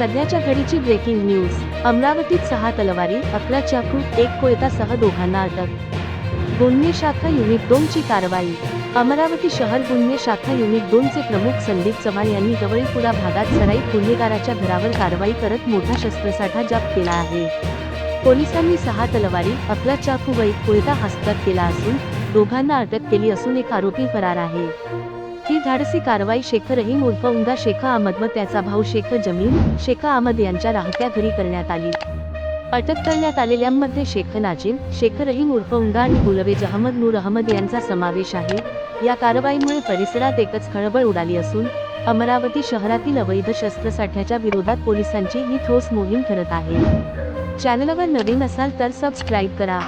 सध्याच्या घडीची breaking news अमरावतीत सहा तलवारी अकरा चाकू एक कोयतासह दोघांना अटक. गुन्हे शाखा युनिट दोन ची कारवाई. अमरावती शहर गुन्हे शाखा युनिट दोन चे प्रमुख संदीप चव्हाण यांनी गवळीपुरा भागात सराईत गुन्हेगाराच्या घरावर कारवाई करत मोठा शस्त्रसाठा जप्त केला आहे. पोलिसांनी सहा तलवारी अकरा चाकू व एक कोयता हस्तक केला असून दोघांना अटक केली असून एक आरोपी फरार आहे. ही धाडसी कारवाई शेख रहीम उर्फ उंगा शेख अहमद व त्याचा भाऊ शेख जमील शेख अहमद यांच्या राहत्या घरी करण्यात आली. अटक करण्यात आलेल्यांमध्ये शेख नाजिम शेख रहीम उर्फ उंगा आणि गुलवेज अहमद नूर अहमद यांचा समावेश आहे. या कारवाईमुळे परिसरात एकच खळबळ उडाली असून अमरावती शहरातील अवैध शस्त्रसाठ्याच्या विरोधात पोलिसांची ही ठोस मोहीम ठरत आहे. चॅनलवर नवीन असाल तर सबस्क्राईब करा.